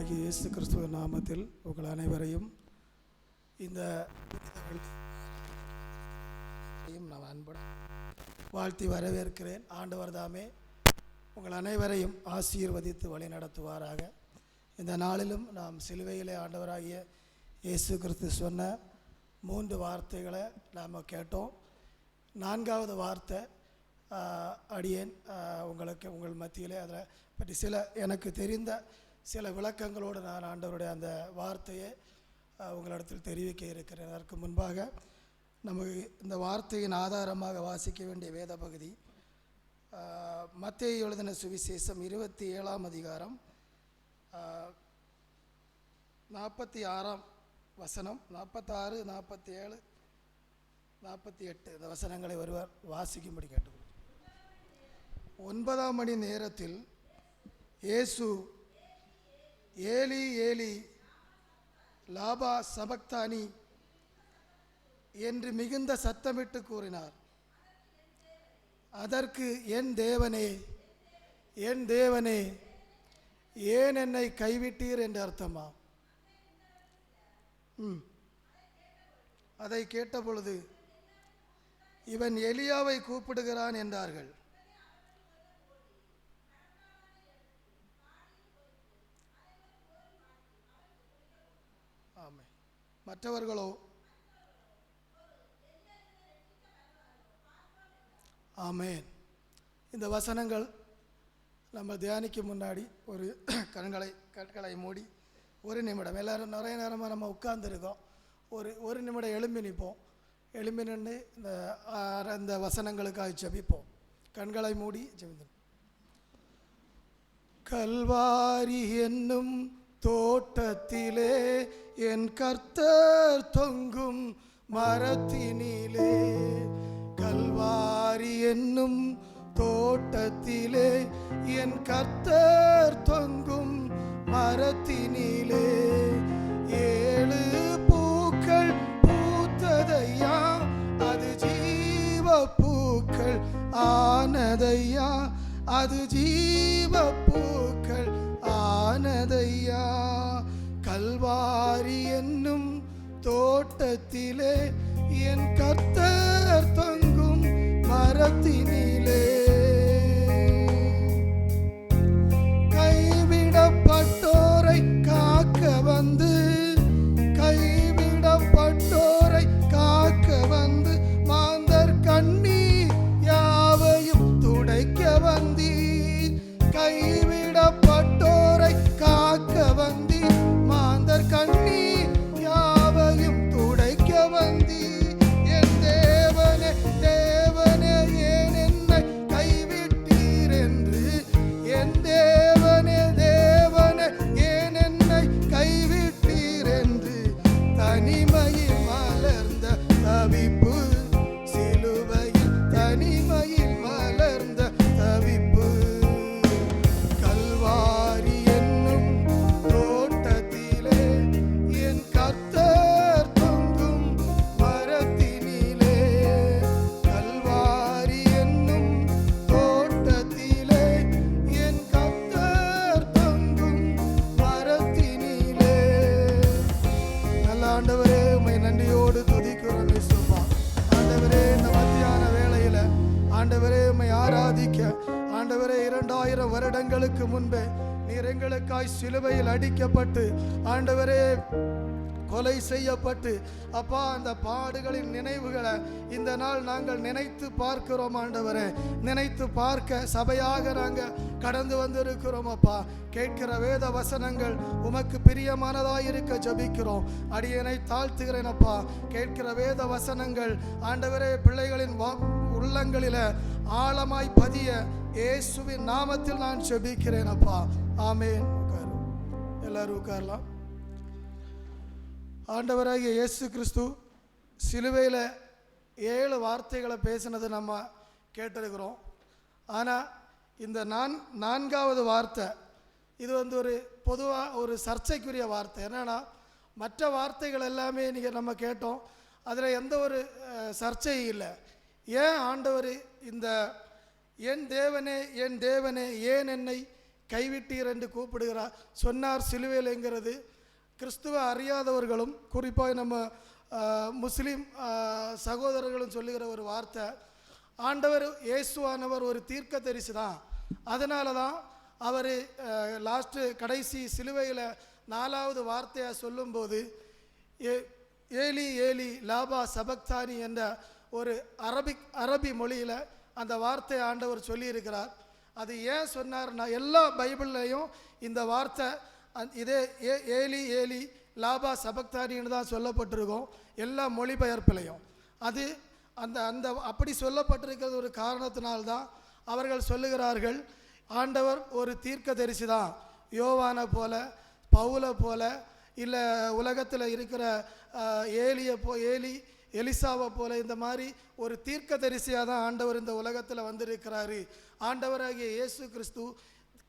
ஆண்டவராகிய இயேசு கிறிஸ்துவ நாமத்தில் உங்கள் அனைவரையும் இந்த நான் அன்புடன் வாழ்த்தி வரவேற்கிறேன். ஆண்டவர் தாமே உங்கள் அனைவரையும் ஆசீர்வதித்து வழி நடத்துவாராக இந்த நாளிலும் நாம் சிலுவையிலே ஆண்டவராகிய இயேசு கிறிஸ்து சொன்ன மூன்று வார்த்தைகளை நாம் கேட்டோம். நான்காவது வார்த்தை அடியேன் உங்களுக்கு உங்கள் மத்தியிலே அதில் பற்றி சில எனக்கு தெரிந்த சில விளக்கங்களோடு நான் ஆண்டவருடைய அந்த வார்த்தையை உங்களிடத்தில் தெரிவிக்க இருக்கிறேன். அதற்கு முன்பாக நமக்கு இந்த வார்த்தையின் ஆதாரமாக வாசிக்க வேண்டிய வேத பகுதி மத்திய எழுதின சுவிசேஷம் இருபத்தி ஏழாம் அதிகாரம் நாற்பத்தி ஆறாம் வசனம் நாற்பத்தாறு நாற்பத்தி ஏழு நாற்பத்தி எட்டு இந்த வசனங்களை ஒருவர் வாசிக்கும்படி கேட்டுக்கொள்கிறேன். ஒன்பதாம் மணி நேரத்தில் இயேசு ஏலி ஏலி லாபா சபக்தானி என்று மிகுந்த சத்தமிட்டு கூறினார். அதற்கு என் தேவனே என் தேவனே ஏன் என்னை கைவிட்டீர்? என்று அர்த்தமா? ம். அதை கேட்டபொழுது இவன் எலியாவை கூப்பிடுகிறான் என்றார்கள். மற்றவர்களோ ஆமேன். இந்த வசனங்கள் நம்ம தியானிக்கு முன்னாடி ஒரு கண்களை கண்களை மூடி ஒரு நிமிடம் எல்லாரும் நிறைய நேரமாக நம்ம உட்கார்ந்துருக்கோம். ஒரு ஒரு நிமிடம் எழும்பி நிற்போம். எழும்பி நின்று இந்த இந்த வசனங்களுக்காக ஜபிப்போம். கண்களை மூடி ஜெபித்து. கல்வாரி என்னும் தோட்டத்திலே என் கர்த்தர் தொங்கும் மரத்தினிலே. கல்வாரி என்னும் தோட்டத்திலே என் கர்த்தர் தொங்கும் மரத்தினிலே. ஏழு பூக்கள் பூத்ததையா? அது ஜீவ பூக்கள் ஆனதையா? அது ஜீவ பூ தோட்டத்திலே என் கத்தர் தங்கும் மரத்தினே. சிலுவையில் அடிக்கப்பட்டு ஆண்டவரே கொலை செய்யப்பட்டு. அப்பா அந்த பாடுகளின் நினைவுகளை இந்த நாள் நாங்கள் நினைத்து பார்க்கிறோம் ஆண்டவரே. நினைத்து பார்க்க சபையாக நாங்கள் கடந்து வந்திருக்கிறோம் அப்பா. கேட்கிற வேத வசனங்கள் உமக்கு பிரியமானதாக இருக்க ஜபிக்கிறோம். அடியனை தாழ்த்துகிறேன் அப்பா. கேட்கிற வேத வசனங்கள் ஆண்டவரே பிள்ளைகளின் வா உள்ளங்களில ஆழமாய் பதிய இயேசுவின் நாமத்தில் நான் ஜெபிக்கிறேன் அப்பா. ஆமேன். எல்லாரும் உட்காரலாம். ஆண்டவராகிய இயேசு கிறிஸ்து சிலுவையில் ஏழு வார்த்தைகளை பேசினது நம்ம கேட்டிருக்கிறோம். ஆனால் இந்த நான் நான்காவது வார்த்தை இது வந்து ஒரு பொதுவாக ஒரு சர்ச்சைக்குரிய வார்த்தை. என்னன்னா மற்ற வார்த்தைகள் எல்லாமே நீங்கள் நம்ம கேட்டோம். அதில் எந்த ஒரு சர்ச்சையும் இல்லை. ஏன் ஆண்டவர் இந்த என் தேவனே என் தேவனே ஏன் என்னை கைவிட்டீர் என்று கூப்பிடுகிறார். சொன்னார் சிலுவையில்ங்கிறது. கிறிஸ்துவ அறியாதவர்களும் குறிப்பாக நம்ம முஸ்லீம் சகோதரர்களும் சொல்லுகிற ஒரு வார்த்தை. ஆண்டவர் இயேசுவானவர் ஒரு தீர்க்க தரிசி தான். அதனால தான் அவர் லாஸ்ட்டு கடைசி சிலுவையில் நாலாவது வார்த்தையாக சொல்லும்போது ஏ ஏலி ஏலி லாபா சபக்தானி என்ற ஒரு அரபிக் அரபி மொழியில் அந்த வார்த்தையை ஆண்டவர் சொல்லியிருக்கிறார். அது ஏன் சொன்னார்னா எல்லா பைபிள்லையும் இந்த வார்த்தை அந் இதே ஏ ஏலி ஏலி லாபா சபக்தானின்னு தான் சொல்லப்பட்டிருக்கும் எல்லா மொழிபெயர்ப்பிலையும். அது அந்த அந்த அப்படி சொல்லப்பட்டிருக்கிறது ஒரு காரணத்தினால்தான் அவர்கள் சொல்லுகிறார்கள் ஆண்டவர் ஒரு தீர்க்கதரிசி தான் யோவானை போல பவுலை போல இல்லை உலகத்தில் இருக்கிற ஏலியை போ ஏலி எலிசாவை போல இந்த மாதிரி ஒரு தீர்க்க தரிசியாக தான் ஆண்டவர் இந்த உலகத்தில் வந்திருக்கிறாரு. ஆண்டவராகிய இயேசு கிறிஸ்து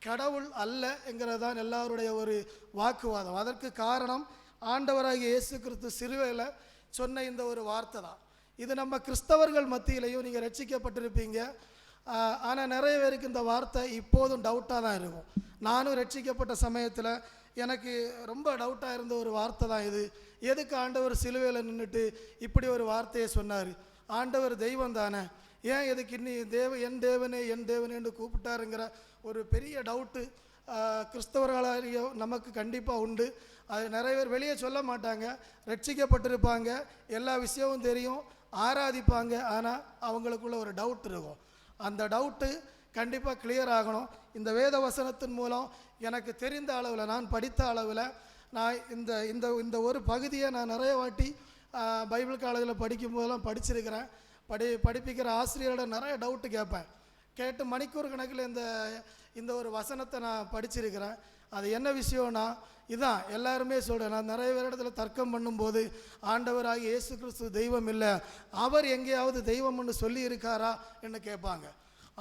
கடவுள் அல்ல என்கிறதான் எல்லாருடைய ஒரு வாக்குவாதம். அதற்கு காரணம் ஆண்டவராகிய இயேசு கிறிஸ்து சிறுவையில் சொன்ன இந்த ஒரு வார்த்தை தான். இது நம்ம கிறிஸ்தவர்கள் மத்தியிலையும் நீங்கள் ரட்சிக்கப்பட்டிருப்பீங்க. ஆனால் நிறைய பேருக்கு இந்த வார்த்தை இப்போதும் டவுட்டாக தான் இருக்கும். நானும் ரட்சிக்கப்பட்ட சமயத்தில் எனக்கு ரொம்ப டவுட்டாக இருந்த ஒரு வார்த்தை தான் இது. எதுக்கு ஆண்டவர் சிலுவையில் நின்றுட்டு இப்படி ஒரு வார்த்தையை சொன்னார்? ஆண்டவர் தெய்வம் தானே. ஏன் எதுக்கு இன்னி தேவ என் தேவனே என் தேவனே என்று கூப்பிட்டாருங்கிற ஒரு பெரிய டவுட்டு கிறிஸ்தவர்களாகிய நமக்கு கண்டிப்பாக உண்டு. அது நிறைய பேர் வெளியே சொல்ல மாட்டாங்க. ரட்சிக்கப்பட்டிருப்பாங்க. எல்லா விஷயமும் தெரியும். ஆராதிப்பாங்க. ஆனால் அவங்களுக்குள்ள ஒரு டவுட் இருக்கும். அந்த டவுட்டு கண்டிப்பாக கிளியர் ஆகணும். இந்த வேத வசனத்தின் மூலம் எனக்கு தெரிந்த அளவில் நான் படித்த அளவில் நான் இந்த இந்த இந்த ஒரு பகுதியை நான் நிறைய வாட்டி பைபிள் காலேஜில் படிக்கும் போதெல்லாம் படிச்சிருக்கிறேன். படி படிப்பிக்கிற ஆசிரியரோட நிறைய டவுட்டு கேட்பேன். கேட்டு மணிக்கூர் கணக்கில் இந்த இந்த ஒரு வசனத்தை நான் படிச்சிருக்கிறேன். அது என்ன விஷயம்னா இதான் எல்லாருமே சொல்கிறேன் நான் நிறைய பேர் இடத்துல தர்க்கம் பண்ணும்போது ஆண்டவராகி இயேசு கிறிஸ்து தெய்வம் இல்லை. அவர் எங்கேயாவது தெய்வம்னு சொல்லி இருக்காரா என்று கேட்பாங்க.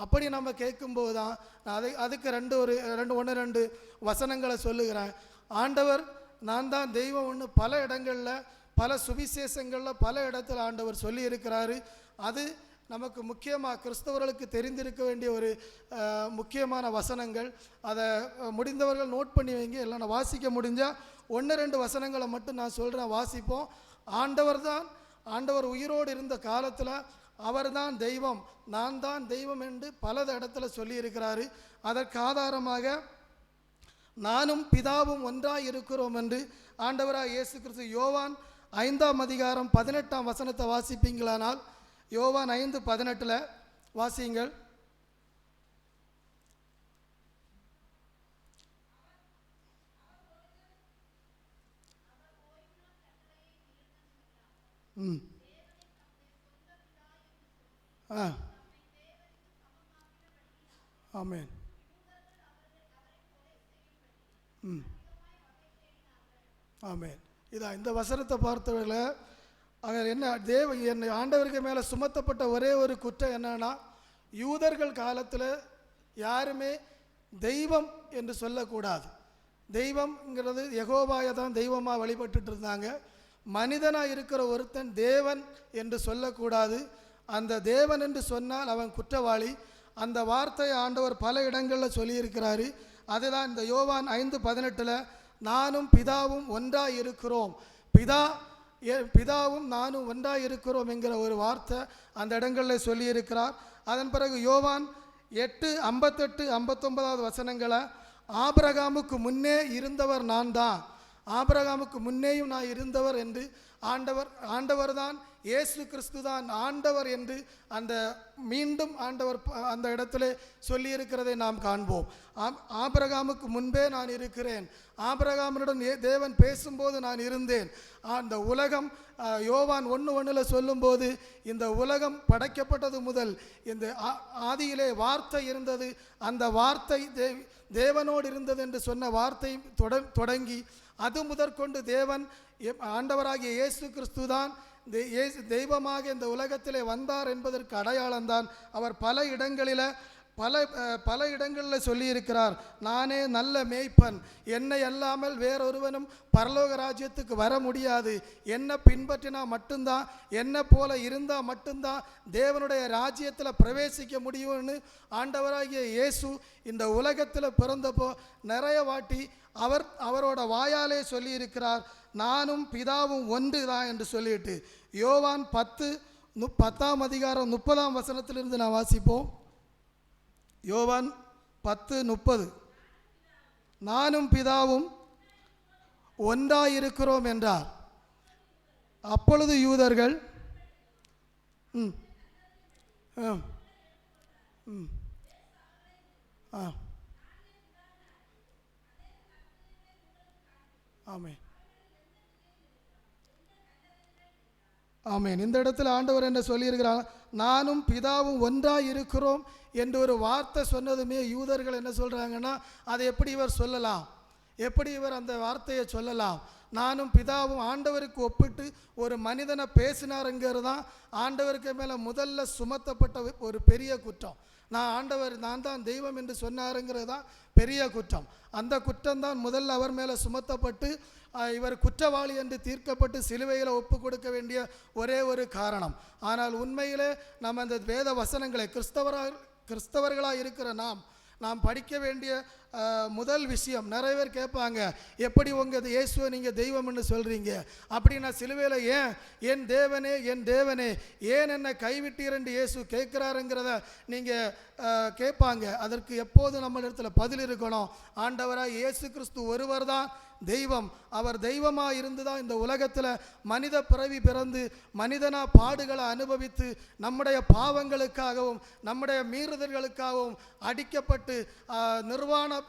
அப்படி நம்ம கேட்கும்போது தான் நான் அதை அதுக்கு ரெண்டு ஒரு ரெண்டு ஒன்று ரெண்டு வசனங்களை சொல்லுகிறேன். ஆண்டவர் நான் தான் தெய்வம் ஒன்று பல இடங்களில் பல சுவிசேஷங்களில் பல இடத்துல ஆண்டவர் சொல்லியிருக்கிறாரு. அது நமக்கு முக்கியமாக கிறிஸ்தவர்களுக்கு தெரிந்திருக்க வேண்டிய ஒரு முக்கியமான வசனங்கள். அதை முடிந்தவர்கள் நோட் பண்ணி வைங்க. இல்லை நான் வாசிக்க முடிஞ்சால் ஒன்று ரெண்டு வசனங்களை மட்டும் நான் சொல்கிறேன் வாசிப்போம். ஆண்டவர் தான் ஆண்டவர் உயிரோடு இருந்த காலத்தில் அவர்தான் தெய்வம் நான் தான் தெய்வம் என்று பல இடத்துல சொல்லியிருக்கிறாரு. அதற்கு ஆதாரமாக நானும் பிதாவும் ஒன்றாய் இருக்கிறோம் என்று ஆண்டவராக இயேசு கிறிஸ்து யோவான் ஐந்தாம் அதிகாரம் பதினெட்டாம் வசனத்தை வாசிப்பீங்களானால் யோவான் ஐந்து பதினெட்டில் வாசியுங்கள். ம். ஆ. ஆமேன். ம். ஆமேன். இதான் இந்த வசனத்தை பார்த்தவர்கள அவர் என்ன தேவ என்னை ஆண்டவருக்கு மேலே சுமத்தப்பட்ட ஒரே ஒரு குற்றம் என்னன்னா யூதர்கள் காலத்தில் யாருமே தெய்வம் என்று சொல்லக்கூடாது. தெய்வம்ங்கிறது யெகோவாயை தான் தெய்வமாக வழிபட்டுட்டு இருந்தாங்க. மனிதனாக இருக்கிற ஒருத்தன் தேவன் என்று சொல்லக்கூடாது. அந்த தேவன் என்று சொன்னால் அவன் குற்றவாளி. அந்த வார்த்தையை ஆண்டவர் பல இடங்களில் சொல்லியிருக்கிறாரு. அதுதான் இந்த யோவான் ஐந்து பதினெட்டில் நானும் பிதாவும் ஒன்றாக இருக்கிறோம். பிதா எ- பிதாவும் நானும் ஒன்றாக இருக்கிறோம் என்கிற ஒரு வார்த்தை அந்த இடங்களில் சொல்லியிருக்கிறார். அதன் பிறகு யோவான் எட்டு ஐம்பத்தெட்டு ஐம்பத்தொன்பதாவது வசனங்களை ஆபிரகாமுக்கு முன்னே இருந்தவர் நான் தான் ஆபிரகாமுக்கு முன்னேயும் நான் இருந்தவர் என்று ஆண்டவர் ஆண்டவர் தான் இயேசு கிறிஸ்து தான் ஆண்டவர் என்று அந்த மீண்டும் ஆண்டவர் ப- அந்த இடத்துல சொல்லியிருக்கிறதை நாம் காண்போம். ஆம் ஆபிரகாமுக்கு முன்பே நான் இருக்கிறேன். ஆபிரகாமனுடன் ஏ- தேவன் பேசும்போது நான் இருந்தேன். அந்த உலகம் யோவான் ஒன்று ஒன்றில் சொல்லும்போது இந்த உலகம் படைக்கப்பட்டது முதல் இந்த ஆ- ஆதியிலே வார்த்தை இருந்தது. அந்த வார்த்தை தேவ் தேவனோடு இருந்தது என்று சொன்ன வார்த்தை தொட தொடங்கி அது முதற்கொண்டு தேவன் ஆண்டவராகிய இயேசு கிறிஸ்து தான் தெய்வமாக இந்த உலகத்திலே வந்தார் என்பதற்கு அடையாளம்தான். அவர் பல இடங்களில் பல பல இடங்களில் சொல்லியிருக்கிறார் நானே நல்ல மேய்ப்பன். என்னை அல்லாமல் வேறொருவனும் பரலோக ராஜ்யத்துக்கு வர முடியாது. என்னை பின்பற்றினா மட்டும்தான் என்னை போல இருந்தால் மட்டும்தான் தேவனுடைய ராஜ்யத்தில் பிரவேசிக்க முடியும்னு ஆண்டவராகிய இயேசு இந்த உலகத்தில் பிறந்தப்போ நிறைய வாட்டி அவர் அவரோட வாயாலே சொல்லியிருக்கிறார். நானும் பிதாவும் ஒன்று தான் என்று சொல்லிட்டு யோவான் பத்து நு பத்தாம் அதிகாரம் முப்பதாம் வசனத்திலிருந்து நான் வாசிப்போம். யோவான் பத்து முப்பது. நானும் பிதாவும் ஒன்றாயிருக்கிறோம் என்றார். அப்பொழுது யூதர்கள் ம் ம் ம் ஆ ஆமே ஆமேன். இந்த இடத்துல ஆண்டவர் என்ன சொல்லியிருக்கிறார்? நானும் பிதாவும் ஒன்றாக இருக்கிறோம் என்று ஒரு வார்த்தை சொன்னதுமே யூதர்கள் என்ன சொல்கிறாங்கன்னா அதை எப்படி இவர் சொல்லலாம்? எப்படி இவர் அந்த வார்த்தையை சொல்லலாம்? நானும் பிதாவும் ஆண்டவருக்கு ஒப்பிட்டு ஒரு மனிதனை பேசினாருங்கிறது தான் ஆண்டவருக்கு மேலே முதல்ல சுமத்தப்பட்ட ஒரு பெரிய குற்றம். நான் ஆண்டவர் நான் தான் தெய்வம் என்று சொன்னாருங்கிறது தான் பெரிய குற்றம். அந்த குற்றம் தான் முதல்ல அவர் மேலே சுமத்தப்பட்டு இவர் குற்றவாளி என்று தீர்க்கப்பட்டு சிலுவையில் ஒப்பு கொடுக்க வேண்டிய ஒரே ஒரு காரணம். ஆனால் உண்மையிலே நம்ம அந்த வேத வசனங்களை கிறிஸ்தவராக கிறிஸ்தவர்களாக இருக்கிற நாம் நாம் படிக்க வேண்டிய முதல் விஷயம். நிறைய பேர் கேட்பாங்க எப்படி உங்கள் இயேசுவை நீங்கள் தெய்வம்னு சொல்கிறீங்க அப்படின்னா சிலுவையில் ஏன்? என் தேவனே என் தேவனே ஏன் என்னை கைவிட்டீர் என்று இயேசு கேட்குறாருங்கிறத நீங்கள் கேட்பாங்க. அதற்கு எப்போதும் நம்ம இடத்துல பதில் இருக்கணும். ஆண்டவராக இயேசு கிறிஸ்து ஒருவர் தான் தெய்வம். அவர் தெய்வமாக இருந்து தான் இந்த உலகத்தில் மனித பிறவி பிறந்து மனிதனாக பாடுகளை அனுபவித்து நம்முடைய பாவங்களுக்காகவும் நம்முடைய மீறுதல்களுக்காகவும் அடிக்கப்பட்டு நிர்வாண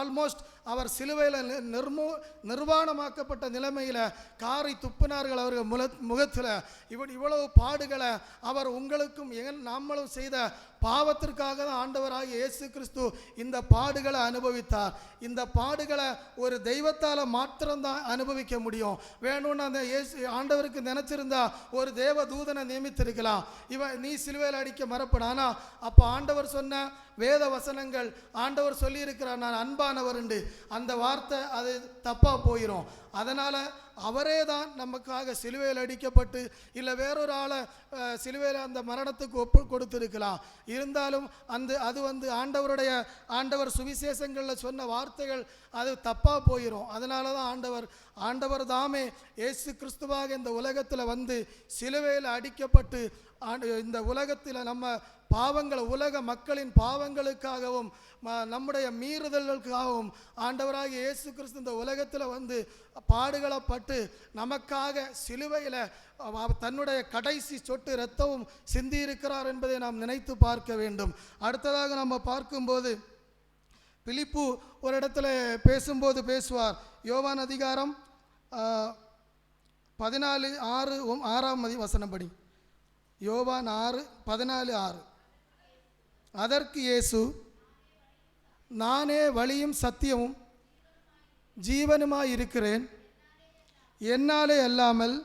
ஆல்மோஸ்ட் அவர் சிலுவையில் நிர்மூ நிர்வாணமாக்கப்பட்ட நிலைமையில் காரை துப்பினார்கள் அவர்கள் முல முகத்தில். இவன் இவ்வளவு பாடுகளை அவர் உங்களுக்கும் எங்கள் நம்மளும் செய்த பாவத்திற்காக தான் ஆண்டவராகிய இயேசு கிறிஸ்து இந்த பாடுகளை அனுபவித்தார். இந்த பாடுகளை ஒரு தெய்வத்தால் மாத்திரம்தான் அனுபவிக்க முடியும். வேணும்னு அந்த இயேசு ஆண்டவருக்கு நினச்சிருந்தா ஒரு தேவ தூதனை நியமித்திருக்கலாம். இவன் நீ சிலுவையில் அடிக்க மறப்படானா அப்போ ஆண்டவர் சொன்ன வேத வசனங்கள் ஆண்டவர் சொல்லியிருக்கிறார் நான் அன்பானவர் அந்த வார்த்தை அது தப்பாக போயிடும் அதனால் அவரே தான் நமக்காக சிலுவையில் அடிக்கப்பட்டு இல்லை வேறொரு ஆளை சிலுவையில் அந்த மரணத்துக்கு ஒப்பு கொடுத்திருக்கலாம். இருந்தாலும் அந்த அது வந்து ஆண்டவருடைய ஆண்டவர் சுவிசேஷங்களில் சொன்ன வார்த்தைகள் அது தப்பாக போயிடும் அதனால தான் ஆண்டவர் ஆண்டவர் தாமே இயேசு கிறிஸ்துவாக இந்த உலகத்தில் வந்து சிலுவையில் அடிக்கப்பட்டு ஆண்டு இந்த உலகத்தில் நம்ம பாவங்கள் உலக மக்களின் பாவங்களுக்காகவும் நம்முடைய மீறுதல்களுக்காகவும் ஆண்டவராக இயேசு கிறிஸ்து இந்த உலகத்தில் வந்து பாடுகளப்பட்டு நமக்காக சிலுவையில் தன்னுடைய கடைசி சொட்டு இரத்தமும் சிந்தி இருக்கிறார் என்பதை நாம் நினைத்து பார்க்க வேண்டும். அடுத்ததாக நம்ம பார்க்கும்போது பிலிப்பு ஒரு இடத்துல பேசும்போது பேசுவார். யோவான் அதிகாரம் பதினாலு ஆறு ஆறாம் மதி வசனப்படி. யோவான் ஆறு பதினாலு ஆறு. அதற்கு இயேசு நானே வழியும் சத்தியமும் ஜீவனுமாய் இருக்கிறேன் என்னாலே அல்லாமல்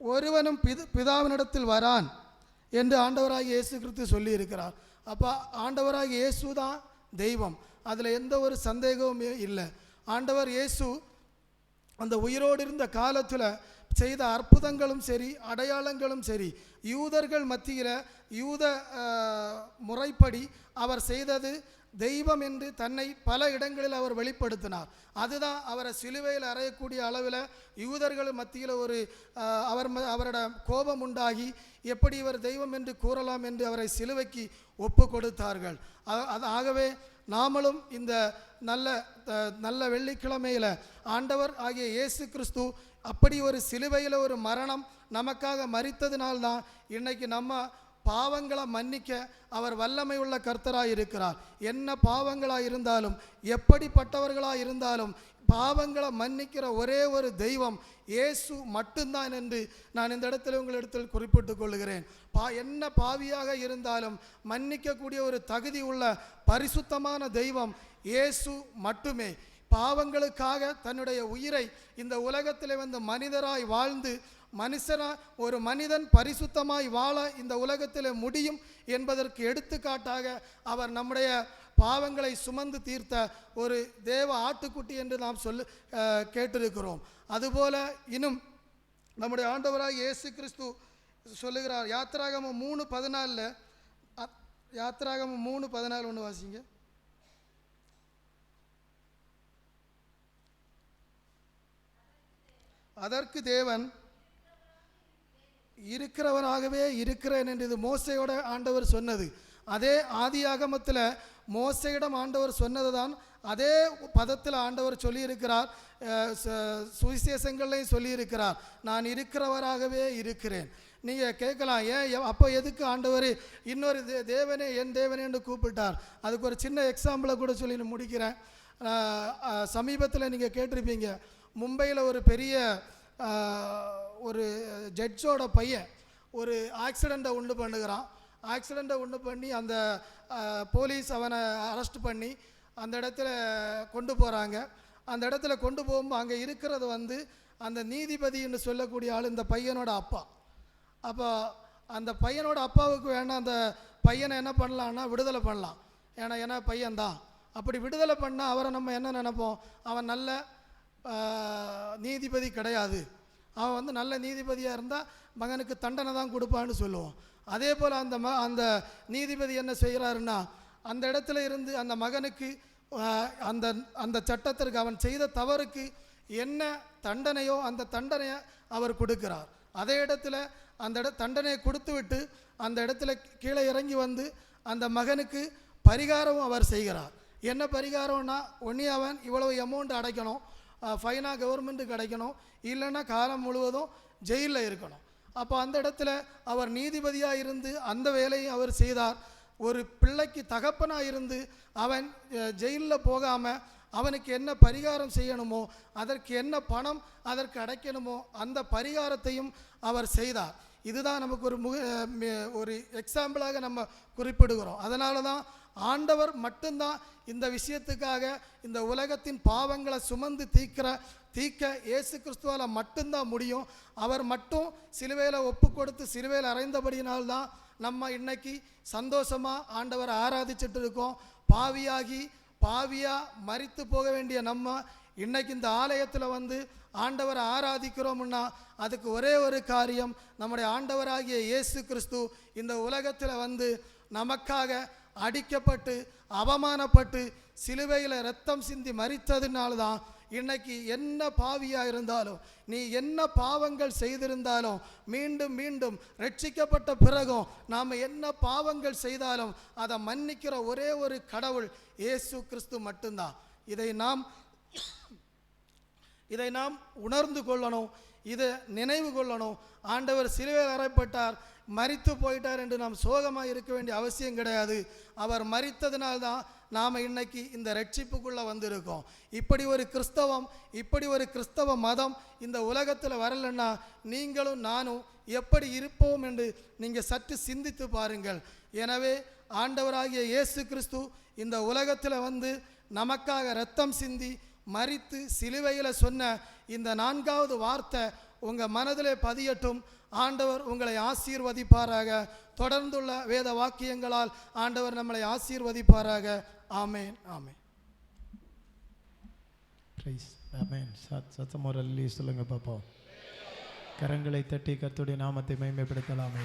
ஒருவனும் பிது பிதாவினிடத்தில் வரான் என்று ஆண்டவராக இயேசு கிறிஸ்து சொல்லியிருக்கிறார். அப்போ ஆண்டவராக இயேசு தான் தெய்வம். அதில் எந்த ஒரு சந்தேகமுமே இல்லை. ஆண்டவர் இயேசு அந்த உயிரோடு இருந்த காலத்தில் செய்த அற்புதங்களும் சரி அடையாளங்களும் சரி யூதர்கள் மத்தியில் யூத முறைப்படி அவர் செய்தது தெய்வம் என்று தன்னை பல இடங்களில் அவர் வெளிப்படுத்தினார். அதுதான் அவரை சிலுவையில் அறையக்கூடிய அளவில் யூதர்கள் மத்தியில் ஒரு அவர் அவரோட கோபம் உண்டாகி எப்படி இவர் தெய்வம் என்று கூறலாம் என்று அவரை சிலுவைக்கு ஒப்பு கொடுத்தார்கள். அது ஆகவே நாமளும் இந்த நல்ல த- நல்ல வெள்ளிக்கிழமையில் ஆண்டவர் ஆகிய இயேசு கிறிஸ்து அப்படி ஒரு சிலுவையில் ஒரு மரணம் நமக்காக மறித்ததினால்தான் இன்றைக்கி நம்ம பாவங்களை மன்னிக்க அவர் வல்லமை உள்ள கர்த்தராக இருக்கிறார் என்ன பாவங்களாக இருந்தாலும் எப்படிப்பட்டவர்களாக இருந்தாலும் பாவங்களை மன்னிக்கிற ஒரே ஒரு தெய்வம் இயேசு மட்டும்தான் என்று நான் இந்த இடத்துல உங்களிடத்தில் குறிப்பிட்டுக் கொள்கிறேன். பா என்ன பாவியாக இருந்தாலும் மன்னிக்கக்கூடிய ஒரு தகுதி உள்ள பரிசுத்தமான தெய்வம் இயேசு மட்டுமே. பாவங்களுக்காக தன்னுடைய உயிரை இந்த உலகத்தில் வந்து மனிதராய் வாழ்ந்து மனுஷனா ஒரு மனிதன் பரிசுத்தமாய் வாழ இந்த உலகத்தில் முடியும் என்பதற்கு எடுத்துக்காட்டாக அவர் நம்முடைய பாவங்களை சுமந்து தீர்த்த ஒரு தேவ ஆட்டுக்குட்டி என்று நாம் சொல்லு கேட்டிருக்கிறோம். அதுபோல இன்னும் நம்முடைய ஆண்டவராக இயேசு கிறிஸ்து சொல்லுகிறார் யாத்திராகமம் மூணு பதினாலில் யாத்திராகமம் மூணு பதினாலு ஒன்று வாசிங்க. அதற்கு தேவன் இருக்கிறவராகவே இருக்கிறேன் என்று இது மோசையோட ஆண்டவர் சொன்னது. அதே ஆதி ஆகமத்தில் மோசையிடம் ஆண்டவர் சொன்னது தான் அதே பதத்தில் ஆண்டவர் சொல்லியிருக்கிறார். சுவிசேஷங்கள்லையும் சொல்லியிருக்கிறார். நான் இருக்கிறவராகவே இருக்கிறேன். நீங்கள் கேட்கலாம் ஏன் அப்போ எதுக்கு ஆண்டவர் இன்னொரு தே- தேவனே என் தேவனே என்று கூப்பிட்டார்? அதுக்கு ஒரு சின்ன எக்ஸாம்பிளை கூட சொல்லி முடிக்கிறேன். சமீபத்தில் நீங்கள் கேட்டிருப்பீங்க. மும்பையில் ஒரு பெரிய ஒரு ஜட்ஜோட பையன் ஒரு ஆக்சிடெண்ட்டை உண்டு பண்ணுகிறான். ஆக்சிடெண்ட்டை உண்டு பண்ணி அந்த போலீஸ் அவனை அரெஸ்ட் பண்ணி அந்த இடத்துல கொண்டு போகிறாங்க அந்த இடத்துல கொண்டு போகும்போது அங்கே இருக்கிறது வந்து அந்த நீதிபதின்னு சொல்லக்கூடிய ஆள் இந்த பையனோட அப்பா. அப்போ அந்த பையனோட அப்பாவுக்கு வேணாம் அந்த பையனை என்ன பண்ணலான்னா விடுதலை பண்ணலாம். ஏன்னா ஏன்னா பையன்தான். அப்படி விடுதலை பண்ணால் அவரை நம்ம என்ன நினைப்போம்? அவன் நல்ல நீதிபதி கிடையாது. அவன் வந்து நல்ல நீதிபதியாக இருந்தால் மகனுக்கு தண்டனை தான் கொடுப்பான்னு சொல்லுவோம் அதே போல் அந்த ம அந்த நீதிபதி என்ன செய்கிறாருன்னா அந்த இடத்துல இருந்து அந்த மகனுக்கு அந்த அந்த சட்டத்திற்கு அவன் செய்த தவறுக்கு என்ன தண்டனையோ அந்த தண்டனையை அவர் கொடுக்கிறார். அதே இடத்துல அந்த இட தண்டனையை கொடுத்து விட்டு அந்த இடத்துல கீழே இறங்கி வந்து அந்த மகனுக்கு பரிகாரம் அவர் செய்கிறார். என்ன பரிகாரம்னா ஒன்றி அவன் இவ்வளவு அமௌண்ட் அடைக்கணும். ஃபைனாக கவர்மெண்ட்டு கிடைக்கணும். இல்லைன்னா காலம் முழுவதும் ஜெயிலில் இருக்கணும். அப்போ அந்த இடத்துல அவர் நீதிபதியாக இருந்து அந்த வேலையை அவர் செய்தார். ஒரு பிள்ளைக்கு தகப்பனாக இருந்து அவன் ஜெயிலில் போகாமல் அவனுக்கு என்ன பரிகாரம் செய்யணுமோ அதற்கு என்ன பணம் அதற்கு அடைக்கணுமோ அந்த பரிகாரத்தையும் அவர் செய்தார். இதுதான் நமக்கு ஒரு மு ஒரு எக்ஸாம்பிளாக நம்ம குறிப்பிடுகிறோம். அதனால தான் ஆண்டவர் மட்டும்தான் இந்த விஷயத்துக்காக இந்த உலகத்தின் பாவங்களை சுமந்து தீக்கிற தீக்க இயேசு கிறிஸ்துவால் மட்டும்தான் முடியும். அவர் மட்டும் சிலுவையில் ஒப்பு கொடுத்து சிலுவையில் அறைந்தபடியினால்தான் நம்ம இன்னைக்கு சந்தோஷமாக ஆண்டவரை ஆராதிச்சிட்டு இருக்கோம். பாவியாகி பாவியாக மரித்து போக வேண்டிய நம்ம இன்னைக்கு இந்த ஆலயத்தில் வந்து ஆண்டவரை ஆராதிக்கிறோம்னா அதுக்கு ஒரே ஒரு காரியம் நம்முடைய ஆண்டவராகிய இயேசு கிறிஸ்து இந்த உலகத்தில் வந்து நமக்காக அடிக்கப்பட்டு அவமானப்பட்டு சிலுவையில் ரத்தம் சிந்தி மறித்ததுனால தான் இன்னைக்கு என்ன பாவியாக இருந்தாலும் நீ என்ன பாவங்கள் செய்திருந்தாலும் மீண்டும் மீண்டும் ரட்சிக்கப்பட்ட பிறகும் நாம் என்ன பாவங்கள் செய்தாலும் அதை மன்னிக்கிற ஒரே ஒரு கடவுள் இயேசு கிறிஸ்து மட்டும்தான். இதை நாம் இதை நாம் உணர்ந்து கொள்ளணும் இதை நினைவு கொள்ளணும். ஆண்டவர் சிலுவையில் அறைப்பட்டார் மறித்து போயிட்டார் என்று நாம் சோகமாக இருக்க வேண்டிய அவசியம் கிடையாது. அவர் மறித்ததினால்தான் நாம் இன்னைக்கு இந்த ரட்சிப்புக்குள்ளே வந்திருக்கோம். இப்படி ஒரு கிறிஸ்தவம் இப்படி ஒரு கிறிஸ்தவ மதம் இந்த உலகத்தில் வரலன்னா நீங்களும் நானும் எப்படி இருப்போம் என்று நீங்கள் சற்று சிந்தித்து பாருங்கள். எனவே ஆண்டவராகிய இயேசு கிறிஸ்து இந்த உலகத்தில் வந்து நமக்காக ரத்தம் சிந்தி மறித்து சிலுவையில் சொன்ன இந்த நான்காவது வார்த்தை உங்கள் மனதிலே பதியட்டும். ஆண்டவர் உங்களை ஆசீர்வதிப்பாராக. தொடர்ந்துள்ள வேத வாக்கியங்களால் ஆண்டவர் நம்மளை ஆசீர்வதிப்பாராக. ஆமேன் ஆமேன். ப்ரைஸ் சத்தமோரல்லி சொல்லுங்க பாப்போம். கரங்களை தட்டி கத்துடைய நாமத்தை மேம்படுத்தலாமே